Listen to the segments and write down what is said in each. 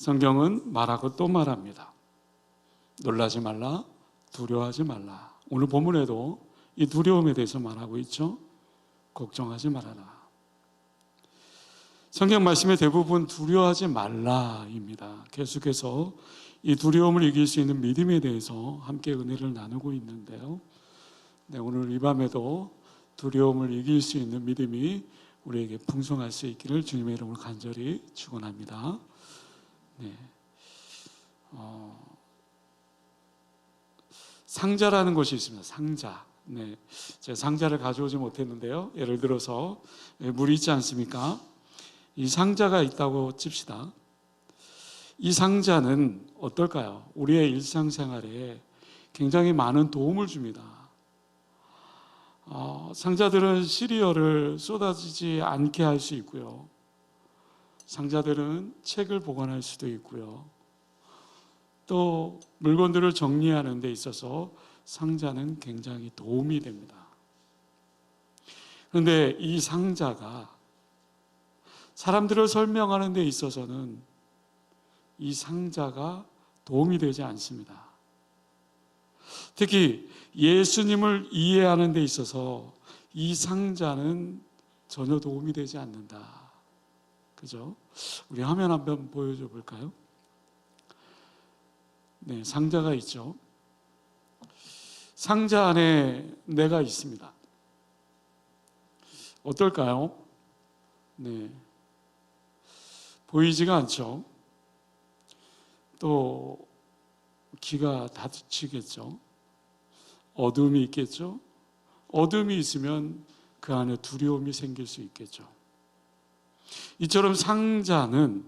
성경은 말하고 또 말합니다. 놀라지 말라, 두려워하지 말라. 오늘 본문에도 이 두려움에 대해서 말하고 있죠. 걱정하지 말아라. 성경 말씀의 대부분 두려워하지 말라입니다. 계속해서 이 두려움을 이길 수 있는 믿음에 대해서 함께 은혜를 나누고 있는데요. 네, 오늘 이 밤에도 두려움을 이길 수 있는 믿음이 우리에게 풍성할 수 있기를 주님의 이름으로 간절히 축원합니다. 네. 어, 상자라는 것이 있습니다. 상자. 네. 제가 상자를 가져오지 못했는데요. 예를 들어서 예, 물이 있지 않습니까? 이 상자가 있다고 칩시다. 이 상자는 어떨까요? 우리의 일상생활에 굉장히 많은 도움을 줍니다. 어, 상자들은 시리얼을 쏟아지지 않게 할 수 있고요. 상자들은 책을 보관할 수도 있고요. 또 물건들을 정리하는 데 있어서 상자는 굉장히 도움이 됩니다. 그런데 이 상자가 사람들을 설명하는 데 있어서는 이 상자가 도움이 되지 않습니다. 특히 예수님을 이해하는 데 있어서 이 상자는 전혀 도움이 되지 않는다. 그죠? 우리 화면 한번 보여줘 볼까요? 네, 상자가 있죠. 상자 안에 내가 있습니다. 어떨까요? 네. 보이지가 않죠. 또 기가 닫히겠죠. 어둠이 있겠죠. 어둠이 있으면 그 안에 두려움이 생길 수 있겠죠. 이처럼 상자는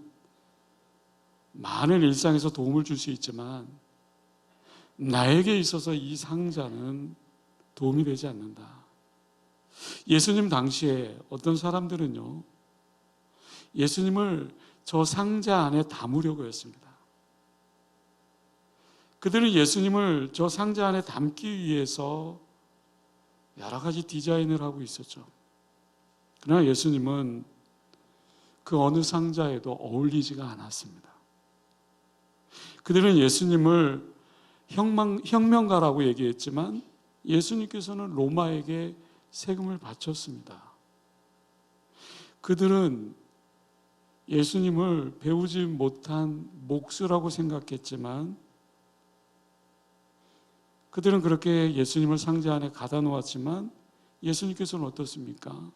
많은 일상에서 도움을 줄 수 있지만 나에게 있어서 이 상자는 도움이 되지 않는다. 예수님 당시에 어떤 사람들은요, 예수님을 저 상자 안에 담으려고 했습니다. 그들은 예수님을 저 상자 안에 담기 위해서 여러 가지 디자인을 하고 있었죠. 그러나 예수님은 그 어느 상자에도 어울리지가 않았습니다. 그들은 예수님을 혁명, 혁명가라고 얘기했지만 예수님께서는 로마에게 세금을 바쳤습니다. 그들은 예수님을 배우지 못한 목수라고 생각했지만 그들은 그렇게 예수님을 상자 안에 가다 놓았지만 예수님께서는 어떻습니까?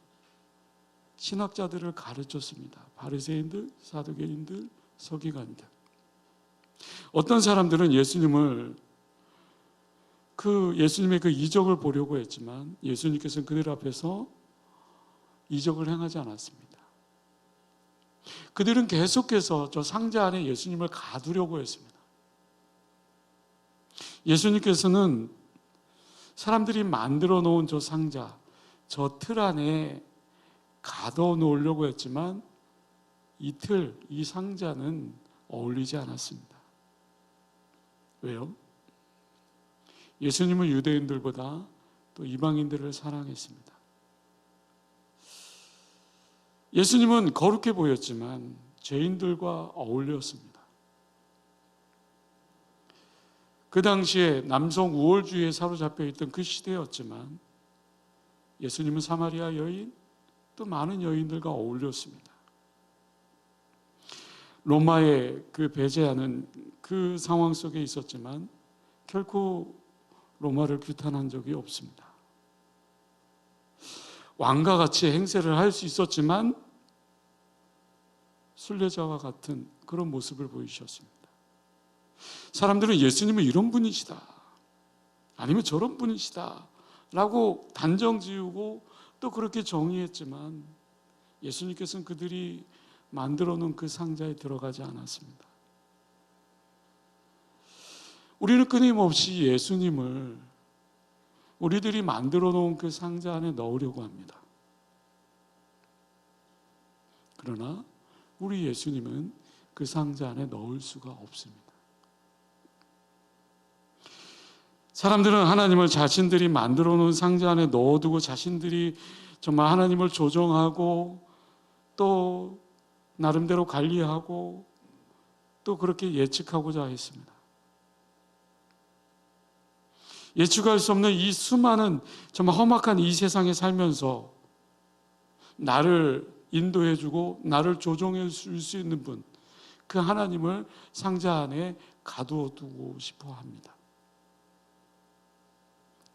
신학자들을 가르쳤습니다. 바리새인들, 사두개인들, 서기관들. 어떤 사람들은 예수님을 그 예수님의 그 이적을 보려고 했지만 예수님께서는 그들 앞에서 이적을 행하지 않았습니다. 그들은 계속해서 저 상자 안에 예수님을 가두려고 했습니다. 예수님께서는 사람들이 만들어 놓은 저 상자, 저 틀 안에 가둬 놓으려고 했지만 이 틀, 이 상자는 어울리지 않았습니다. 왜요? 예수님은 유대인들보다 또 이방인들을 사랑했습니다. 예수님은 거룩해 보였지만 죄인들과 어울렸습니다. 그 당시에 남성 우월주의에 사로잡혀 있던 그 시대였지만 예수님은 사마리아 여인 또 많은 여인들과 어울렸습니다. 로마의 그 배제하는 그 상황 속에 있었지만 결코 로마를 규탄한 적이 없습니다. 왕과 같이 행세를 할 수 있었지만 순례자와 같은 그런 모습을 보이셨습니다. 사람들은 예수님은 이런 분이시다. 아니면 저런 분이시다. 라고 단정 지우고 또 그렇게 정의했지만 예수님께서는 그들이 만들어 놓은 그 상자에 들어가지 않았습니다. 우리는 끊임없이 예수님을 우리들이 만들어 놓은 그 상자 안에 넣으려고 합니다. 그러나 우리 예수님은 그 상자 안에 넣을 수가 없습니다. 사람들은 하나님을 자신들이 만들어 놓은 상자 안에 넣어두고 자신들이 정말 하나님을 조정하고 또 나름대로 관리하고 또 그렇게 예측하고자 했습니다. 예측할 수 없는 이 수많은 정말 험악한 이 세상에 살면서 나를 인도해주고 나를 조종해 줄 수 있는 분, 그 하나님을 상자 안에 가두어 두고 싶어 합니다.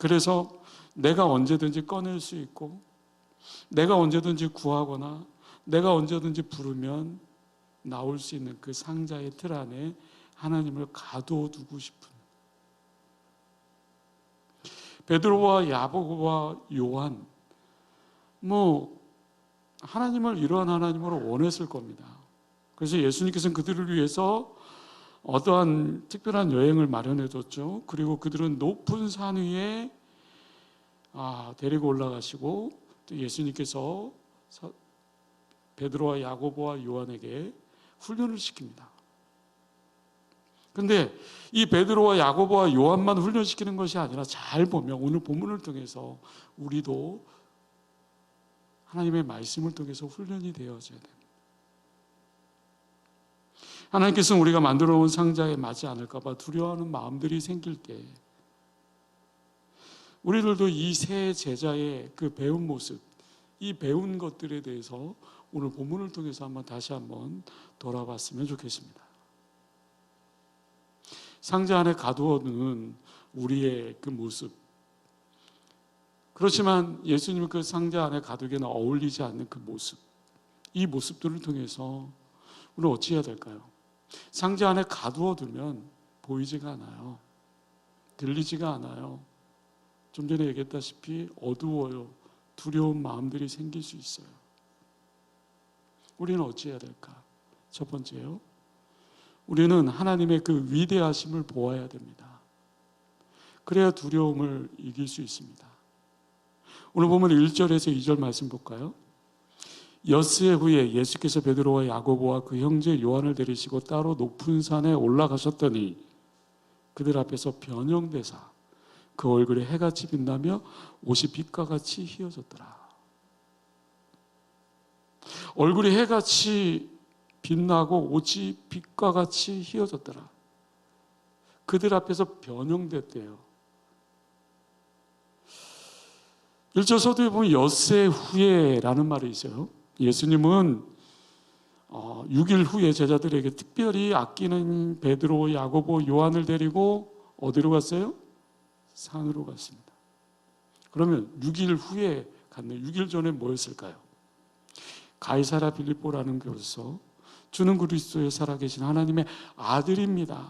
그래서 내가 언제든지 꺼낼 수 있고, 내가 언제든지 구하거나, 내가 언제든지 부르면 나올 수 있는 그 상자의 틀 안에 하나님을 가두어 두고 싶은 베드로와 야고보와 요한 뭐 하나님을 이러한 하나님으로 원했을 겁니다. 그래서 예수님께서는 그들을 위해서 어떠한 특별한 여행을 마련해 줬죠. 그리고 그들은 높은 산 위에 아, 데리고 올라가시고 또 예수님께서 사- 베드로와 야고보와 요한에게 훈련을 시킵니다. 근데 이 베드로와 야고보와 요한만 훈련시키는 것이 아니라 잘 보면 오늘 본문을 통해서 우리도 하나님의 말씀을 통해서 훈련이 되어져야 됩니다. 하나님께서는 우리가 만들어 온 상자에 맞지 않을까봐 두려워하는 마음들이 생길 때 우리들도 이 새 제자의 그 배운 모습, 이 배운 것들에 대해서 오늘 본문을 통해서 한번 다시 한번 돌아봤으면 좋겠습니다. 상자 안에 가두어둔 우리의 그 모습. 그렇지만 예수님은 그 상자 안에 가두기에는 어울리지 않는 그 모습. 이 모습들을 통해서 우리는 어찌 해야 될까요? 상자 안에 가두어 두면 보이지가 않아요. 들리지가 않아요. 좀 전에 얘기했다시피 어두워요. 두려운 마음들이 생길 수 있어요. 우리는 어찌해야 될까? 첫 번째요. 우리는 하나님의 그 위대하심을 보아야 됩니다. 그래야 두려움을 이길 수 있습니다. 오늘 보면 1절에서 2절 말씀 볼까요? 엿새 후에 예수께서 베드로와 야고보와 그 형제 요한을 데리시고 따로 높은 산에 올라가셨더니 그들 앞에서 변형되사 그 얼굴에 해같이 빛나며 옷이 빛과 같이 휘어졌더라. 얼굴이 해같이 빛나고 옷이 빛과 같이 휘어졌더라. 그들 앞에서 변형됐대요. 1절 서두에 보면 엿새 후에라는 말이 있어요. 예수님은 어, 6일 후에 제자들에게 특별히 아끼는 베드로, 야고보, 요한을 데리고 어디로 갔어요? 산으로 갔습니다. 그러면 6일 후에 갔네. 6일 전에 뭐였을까요? 가이사라 빌립보라는 곳에서 주는 그리스도에 살아계신 하나님의 아들입니다.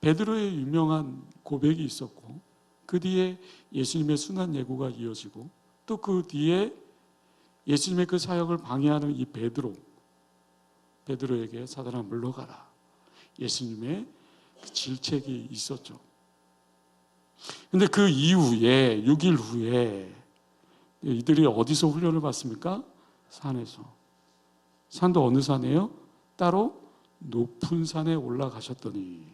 베드로의 유명한 고백이 있었고 그 뒤에 예수님의 순한 예고가 이어지고 또 그 뒤에 예수님의 그 사역을 방해하는 이 베드로 베드로에게 사단아 물러가라 예수님의 그 질책이 있었죠. 근데 그 이후에 6일 후에 이들이 어디서 훈련을 받습니까? 산에서. 산도 어느 산이에요? 따로 높은 산에 올라가셨더니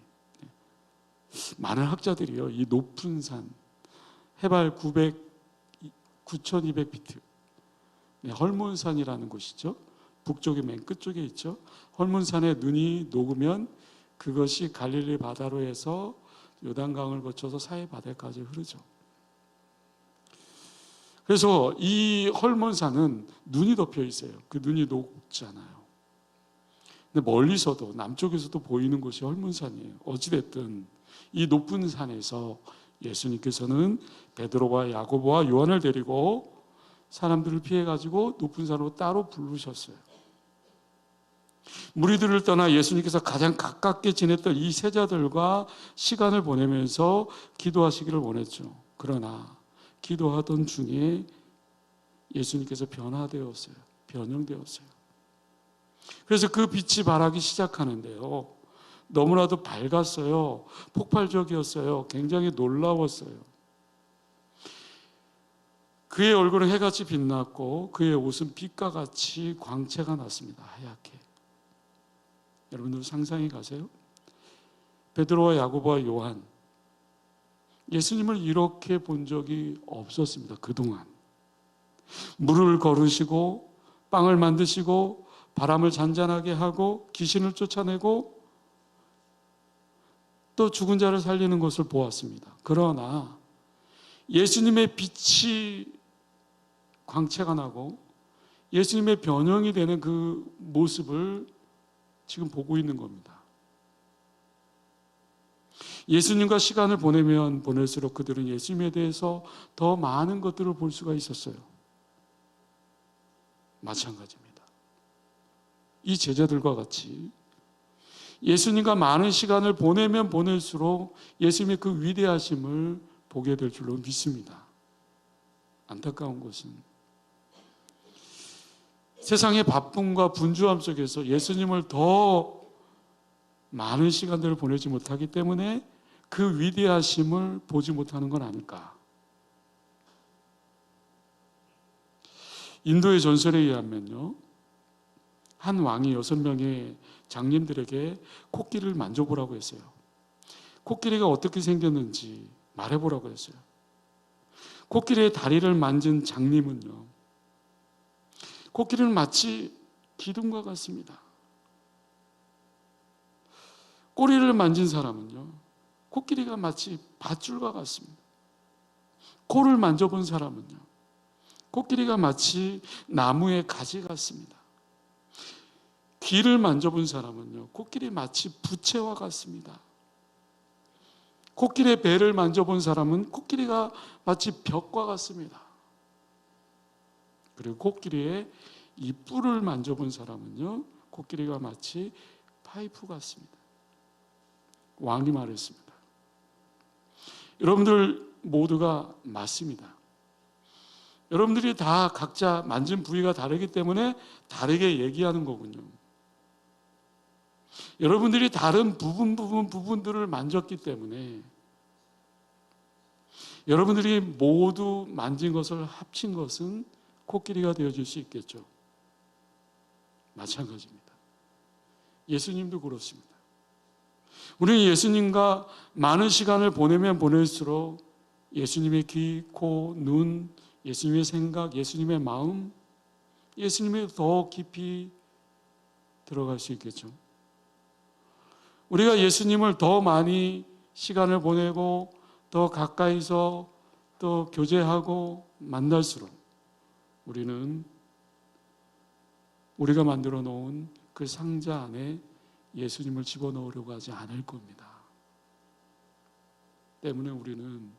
많은 학자들이요 이 높은 산 해발 900 9,200피트 네, 헐몬산이라는 곳이죠. 북쪽의 맨 끝쪽에 있죠. 헐몬산에 눈이 녹으면 그것이 갈릴리 바다로 해서 요단강을 거쳐서 사해 바다까지 흐르죠. 그래서 이 헐몬산은 눈이 덮여 있어요. 그 눈이 녹잖아요. 근데 멀리서도 남쪽에서도 보이는 곳이 헐몬산이에요. 어찌 됐든 이 높은 산에서 예수님께서는 베드로와 야고보와 요한을 데리고 사람들을 피해 가지고 높은 산으로 따로 부르셨어요. 무리들을 떠나 예수님께서 가장 가깝게 지냈던 이 세자들과 시간을 보내면서 기도하시기를 원했죠. 그러나 기도하던 중에 예수님께서 변화되었어요. 변형되었어요. 그래서 그 빛이 발하기 시작하는데요. 너무나도 밝았어요. 폭발적이었어요. 굉장히 놀라웠어요. 그의 얼굴은 해같이 빛났고 그의 옷은 빛과 같이 광채가 났습니다. 하얗게. 여러분들 상상해 가세요. 베드로와 야고보와 요한 예수님을 이렇게 본 적이 없었습니다. 그동안 물을 거르시고 빵을 만드시고 바람을 잔잔하게 하고 귀신을 쫓아내고 또 죽은 자를 살리는 것을 보았습니다. 그러나 예수님의 빛이 광채가 나고 예수님의 변형이 되는 그 모습을 지금 보고 있는 겁니다. 예수님과 시간을 보내면 보낼수록 그들은 예수님에 대해서 더 많은 것들을 볼 수가 있었어요. 마찬가지입니다. 이 제자들과 같이 예수님과 많은 시간을 보내면 보낼수록 예수님의 그 위대하심을 보게 될 줄로 믿습니다. 안타까운 것은 세상의 바쁨과 분주함 속에서 예수님을 더 많은 시간들을 보내지 못하기 때문에 그 위대하심을 보지 못하는 건 아닐까. 인도의 전설에 의하면요. 한 왕이 여섯 명의 장님들에게 코끼리를 만져보라고 했어요. 코끼리가 어떻게 생겼는지 말해보라고 했어요. 코끼리의 다리를 만진 장님은요. 코끼리는 마치 기둥과 같습니다. 꼬리를 만진 사람은요. 코끼리가 마치 밧줄과 같습니다. 코를 만져본 사람은요. 코끼리가 마치 나무의 가지 같습니다. 귀를 만져본 사람은요. 코끼리 마치 부채와 같습니다. 코끼리의 배를 만져본 사람은 코끼리가 마치 벽과 같습니다. 그리고 코끼리의 이 뿔을 만져본 사람은요. 코끼리가 마치 파이프 같습니다. 왕이 말했습니다. 여러분들 모두가 맞습니다. 여러분들이 다 각자 만진 부위가 다르기 때문에 다르게 얘기하는 거군요. 여러분들이 다른 부분 부분 부분들을 만졌기 때문에 여러분들이 모두 만진 것을 합친 것은 코끼리가 되어질 수 있겠죠. 마찬가지입니다. 예수님도 그렇습니다. 우리는 예수님과 많은 시간을 보내면 보낼수록 예수님의 귀, 코, 눈, 예수님의 생각, 예수님의 마음, 예수님에 더 깊이 들어갈 수 있겠죠. 우리가 예수님을 더 많이 시간을 보내고 더 가까이서 또 교제하고 만날수록 우리는 우리가 만들어 놓은 그 상자 안에 예수님을 집어넣으려고 하지 않을 겁니다. 때문에 우리는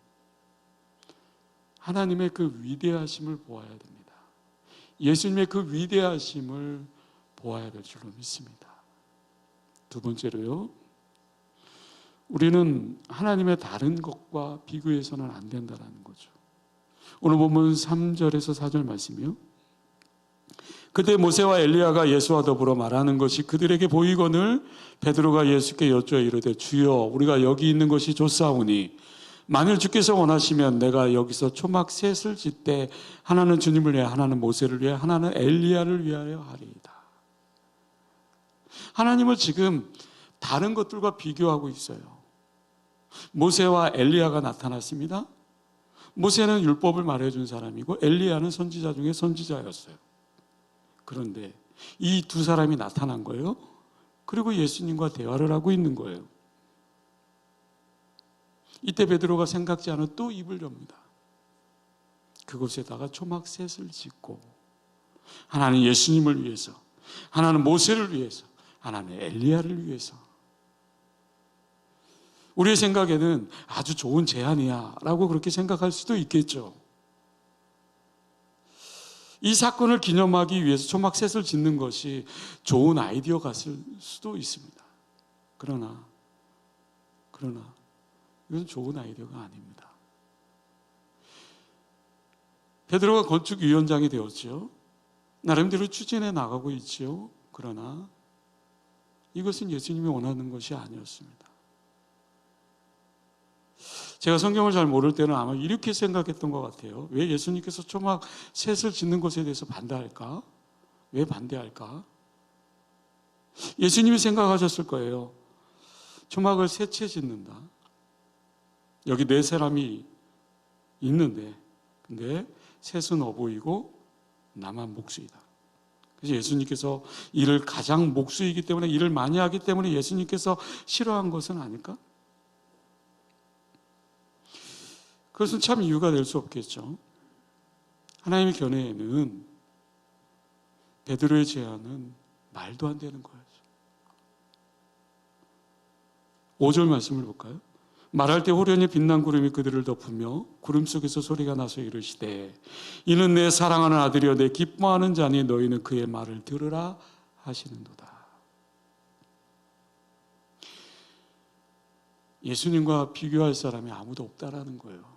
하나님의 그 위대하심을 보아야 됩니다. 예수님의 그 위대하심을 보아야 될 줄로 믿습니다. 두 번째로요. 우리는 하나님의 다른 것과 비교해서는 안 된다는 거죠. 오늘 보면 3절에서 4절 말씀이요. 그때 모세와 엘리야가 예수와 더불어 말하는 것이 그들에게 보이거늘 베드로가 예수께 여쭈어 이르되 주여 우리가 여기 있는 것이 좋사오니 만일 주께서 원하시면 내가 여기서 초막 셋을 짓되 하나는 주님을 위해 하나는 모세를 위해 하나는 엘리야를 위하여 하리이다. 하나님을 지금 다른 것들과 비교하고 있어요. 모세와 엘리야가 나타났습니다. 모세는 율법을 말해준 사람이고 엘리야는 선지자 중에 선지자였어요. 그런데 이 두 사람이 나타난 거예요. 그리고 예수님과 대화를 하고 있는 거예요. 이때 베드로가 생각지 않은 또 입을 엽니다. 그곳에다가 초막 셋을 짓고 하나는 예수님을 위해서, 하나는 모세를 위해서, 하나는 엘리야를 위해서. 우리의 생각에는 아주 좋은 제안이야 라고 그렇게 생각할 수도 있겠죠. 이 사건을 기념하기 위해서 초막셋을 짓는 것이 좋은 아이디어 같을 수도 있습니다. 그러나, 그러나, 이건 좋은 아이디어가 아닙니다. 베드로가 건축위원장이 되었죠. 나름대로 추진해 나가고 있지요. 그러나 이것은 예수님이 원하는 것이 아니었습니다. 제가 성경을 잘 모를 때는 아마 이렇게 생각했던 것 같아요. 왜 예수님께서 초막 셋을 짓는 것에 대해서 반대할까? 왜 반대할까? 예수님이 생각하셨을 거예요. 초막을 세 채 짓는다. 여기 네 사람이 있는데, 근데 셋은 어보이고 나만 목수이다. 그래서 예수님께서 일을 가장 목수이기 때문에 일을 많이 하기 때문에 예수님께서 싫어한 것은 아닐까? 그것은 참 이유가 될 수 없겠죠. 하나님의 견해에는 베드로의 제안은 말도 안 되는 거예요. 5절 말씀을 볼까요? 말할 때 호련히 빛난 구름이 그들을 덮으며 구름 속에서 소리가 나서 이르시되 이는 내 사랑하는 아들이여 내 기뻐하는 자니 너희는 그의 말을 들으라 하시는도다. 예수님과 비교할 사람이 아무도 없다라는 거예요.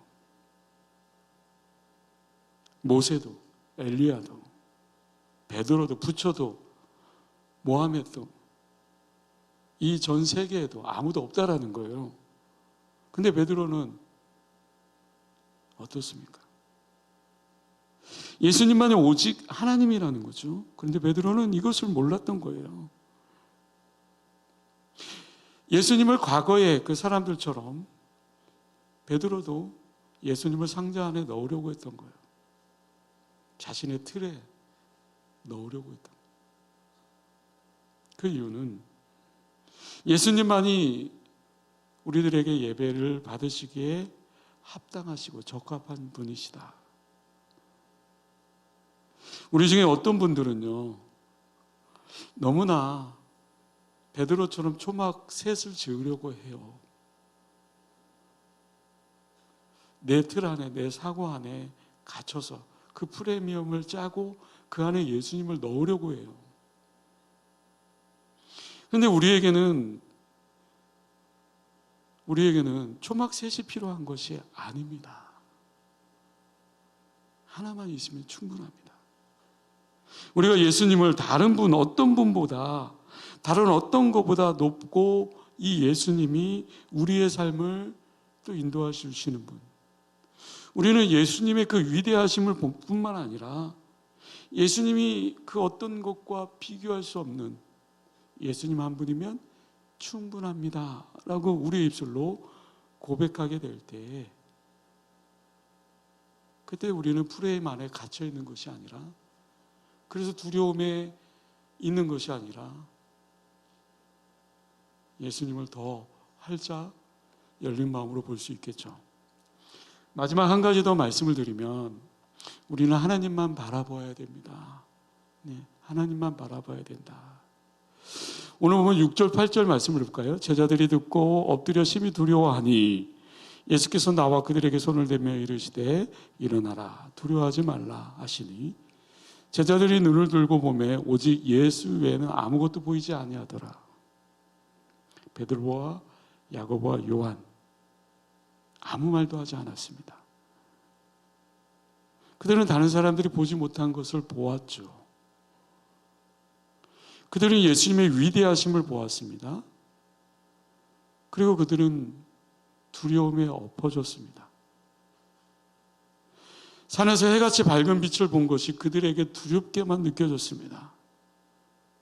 모세도 엘리야도 베드로도 부처도 모하메도 이 전 세계에도 아무도 없다라는 거예요. 근데 베드로는 어떻습니까? 예수님만이 오직 하나님이라는 거죠. 그런데 베드로는 이것을 몰랐던 거예요. 예수님을 과거에 그 사람들처럼 베드로도 예수님을 상자 안에 넣으려고 했던 거예요. 자신의 틀에 넣으려고 거예요. 그 이유는 예수님만이 우리들에게 예배를 받으시기에 합당하시고 적합한 분이시다. 우리 중에 어떤 분들은요, 너무나 베드로처럼 초막 셋을 지으려고 해요. 내 틀 안에, 내 사고 안에 갇혀서 그 프리미엄을 짜고 그 안에 예수님을 넣으려고 해요. 근데 우리에게는 우리에게는 초막 셋이 필요한 것이 아닙니다. 하나만 있으면 충분합니다. 우리가 예수님을 다른 분, 어떤 분보다, 다른 어떤 것보다 높고 이 예수님이 우리의 삶을 또 인도하시는 분. 우리는 예수님의 그 위대하심을 볼 뿐만 아니라 예수님이 그 어떤 것과 비교할 수 없는 예수님 한 분이면 충분합니다. 라고 우리의 입술로 고백하게 될 때, 그때 우리는 프레임 안에 갇혀 있는 것이 아니라, 그래서 두려움에 있는 것이 아니라, 예수님을 더 활짝 열린 마음으로 볼 수 있겠죠. 마지막 한 가지 더 말씀을 드리면, 우리는 하나님만 바라봐야 됩니다. 네, 하나님만 바라봐야 된다. 오늘 보면 6절, 8절 말씀을 볼까요? 제자들이 듣고 엎드려 심히 두려워하니 예수께서 나와 그들에게 손을 대며 이르시되 일어나라 두려워하지 말라 하시니 제자들이 눈을 들고 보매 오직 예수 외에는 아무것도 보이지 아니하더라. 베드로와 야고보와 요한 아무 말도 하지 않았습니다. 그들은 다른 사람들이 보지 못한 것을 보았죠. 그들은 예수님의 위대하심을 보았습니다. 그리고 그들은 두려움에 엎어졌습니다. 산에서 해같이 밝은 빛을 본 것이 그들에게 두렵게만 느껴졌습니다.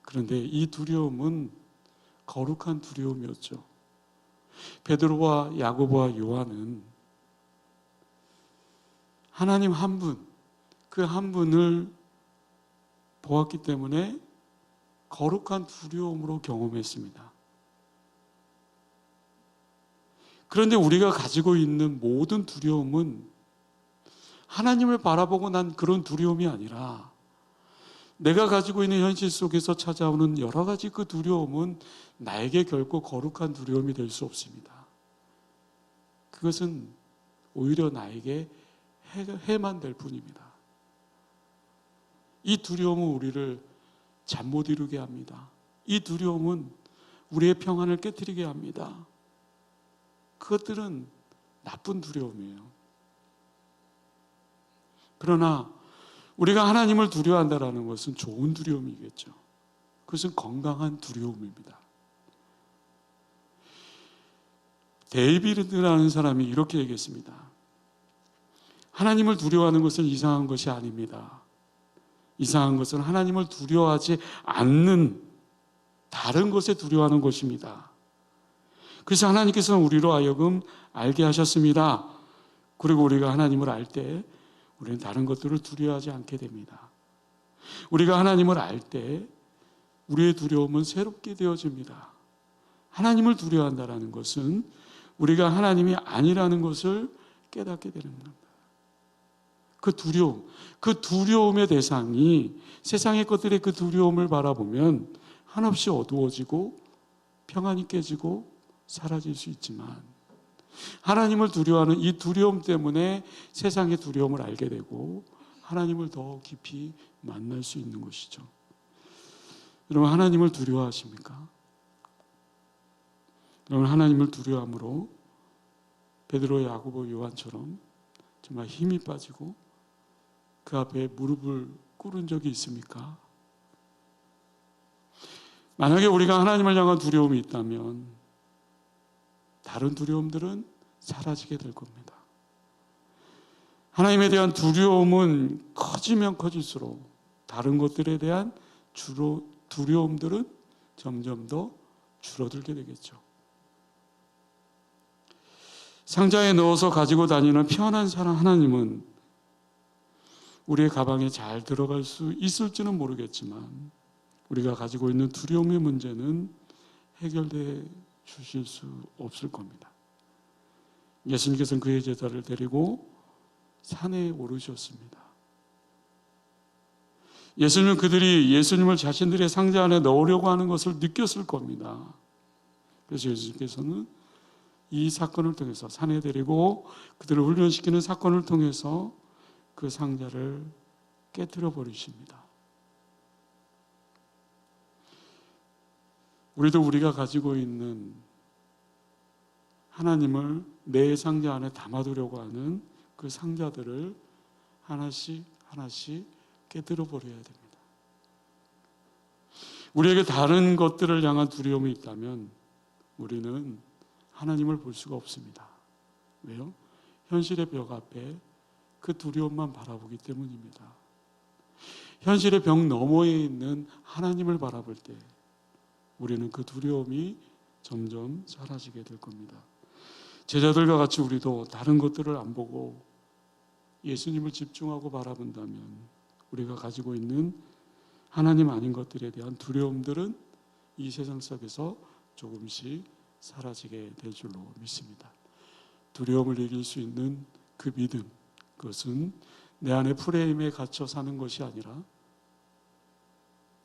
그런데 이 두려움은 거룩한 두려움이었죠. 베드로와 야고보와 요한은 하나님 한 분, 그 한 분을 보았기 때문에 거룩한 두려움으로 경험했습니다. 그런데 우리가 가지고 있는 모든 두려움은 하나님을 바라보고 난 그런 두려움이 아니라 내가 가지고 있는 현실 속에서 찾아오는 여러 가지 그 두려움은 나에게 결코 거룩한 두려움이 될 수 없습니다. 그것은 오히려 나에게 해 만 될 뿐입니다. 이 두려움은 우리를 잠 못 이루게 합니다. 이 두려움은 우리의 평안을 깨뜨리게 합니다. 그것들은 나쁜 두려움이에요. 그러나 우리가 하나님을 두려워한다는 것은 좋은 두려움이겠죠. 그것은 건강한 두려움입니다. 데이비드라는 사람이 이렇게 얘기했습니다. 하나님을 두려워하는 것은 이상한 것이 아닙니다. 이상한 것은 하나님을 두려워하지 않는 다른 것에 두려워하는 것입니다. 그래서 하나님께서는 우리로 하여금 알게 하셨습니다. 그리고 우리가 하나님을 알때 우리는 다른 것들을 두려워하지 않게 됩니다. 우리가 하나님을 알 때 우리의 두려움은 새롭게 되어집니다. 하나님을 두려워한다라는 것은 우리가 하나님이 아니라는 것을 깨닫게 되는 겁니다. 그 두려움, 그 두려움의 대상이 세상의 것들의 그 두려움을 바라보면 한없이 어두워지고 평안이 깨지고 사라질 수 있지만 하나님을 두려워하는 이 두려움 때문에 세상의 두려움을 알게 되고 하나님을 더 깊이 만날 수 있는 것이죠. 여러분 하나님을 두려워하십니까? 여러분 하나님을 두려워함으로 베드로, 야고보, 요한처럼 정말 힘이 빠지고 그 앞에 무릎을 꿇은 적이 있습니까? 만약에 우리가 하나님을 향한 두려움이 있다면 다른 두려움들은 사라지게 될 겁니다. 하나님에 대한 두려움은 커지면 커질수록 다른 것들에 대한 주로 두려움들은 점점 더 줄어들게 되겠죠. 상자에 넣어서 가지고 다니는 편한 사람 하나님은 우리의 가방에 잘 들어갈 수 있을지는 모르겠지만 우리가 가지고 있는 두려움의 문제는 해결돼 주실 수 없을 겁니다. 예수님께서는 그의 제자를 데리고 산에 오르셨습니다. 예수님은 그들이 예수님을 자신들의 상자 안에 넣으려고 하는 것을 느꼈을 겁니다. 그래서 예수님께서는 이 사건을 통해서 산에 데리고 그들을 훈련시키는 사건을 통해서 그 상자를 깨뜨려 버리십니다. 우리도 우리가 가지고 있는 하나님을 내 상자 안에 담아두려고 하는 그 상자들을 하나씩 하나씩 깨뜨려 버려야 됩니다. 우리에게 다른 것들을 향한 두려움이 있다면 우리는 하나님을 볼 수가 없습니다. 왜요? 현실의 벽 앞에 그 두려움만 바라보기 때문입니다. 현실의 벽 너머에 있는 하나님을 바라볼 때 우리는 그 두려움이 점점 사라지게 될 겁니다. 제자들과 같이 우리도 다른 것들을 안 보고 예수님을 집중하고 바라본다면 우리가 가지고 있는 하나님 아닌 것들에 대한 두려움들은 이 세상 속에서 조금씩 사라지게 될 줄로 믿습니다. 두려움을 이길 수 있는 그 믿음, 그것은 내 안에 프레임에 갇혀 사는 것이 아니라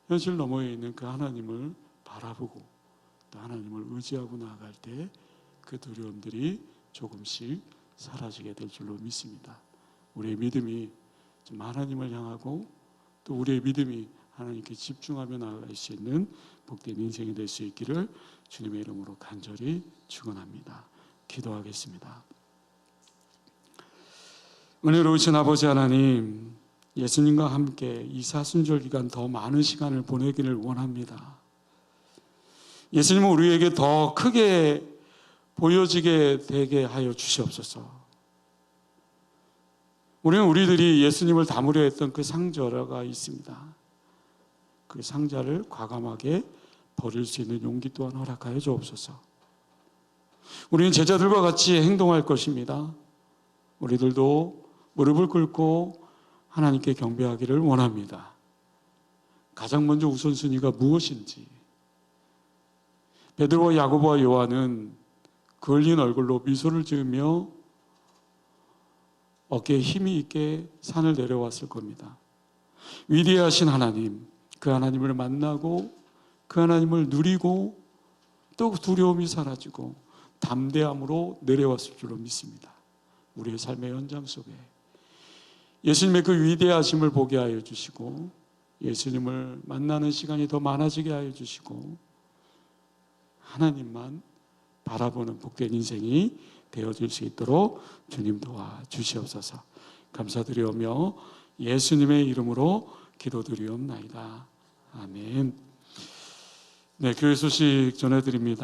현실 너머에 있는 그 하나님을 바라보고 또 하나님을 의지하고 나아갈 때 그 두려움들이 조금씩 사라지게 될 줄로 믿습니다. 우리의 믿음이 좀 하나님을 향하고 또 우리의 믿음이 하나님께 집중하며 나아갈 수 있는 복된 인생이 될 수 있기를 주님의 이름으로 간절히 축원합니다. 기도하겠습니다. 은혜로우신 아버지 하나님, 예수님과 함께 이 사순절 기간 더 많은 시간을 보내기를 원합니다. 예수님은 우리에게 더 크게 보여지게 되게 하여 주시옵소서. 우리는 우리들이 예수님을 담으려 했던 그 상자가 있습니다. 그 상자를 과감하게 버릴 수 있는 용기 또한 허락하여 주옵소서. 우리는 제자들과 같이 행동할 것입니다. 우리들도 무릎을 꿇고 하나님께 경배하기를 원합니다. 가장 먼저 우선순위가 무엇인지. 베드로와 야고보와 요한은 걸린 얼굴로 미소를 지으며 어깨에 힘이 있게 산을 내려왔을 겁니다. 위대하신 하나님, 그 하나님을 만나고 그 하나님을 누리고 또 두려움이 사라지고 담대함으로 내려왔을 줄로 믿습니다. 우리의 삶의 현장 속에 예수님의 그 위대하심을 보게 하여 주시고 예수님을 만나는 시간이 더 많아지게 하여 주시고 하나님만 바라보는 복된 인생이 되어질 수 있도록 주님 도와 주시옵소서. 감사드리오며 예수님의 이름으로 기도드리옵나이다. 아멘. 네, 교회 소식 전해드립니다.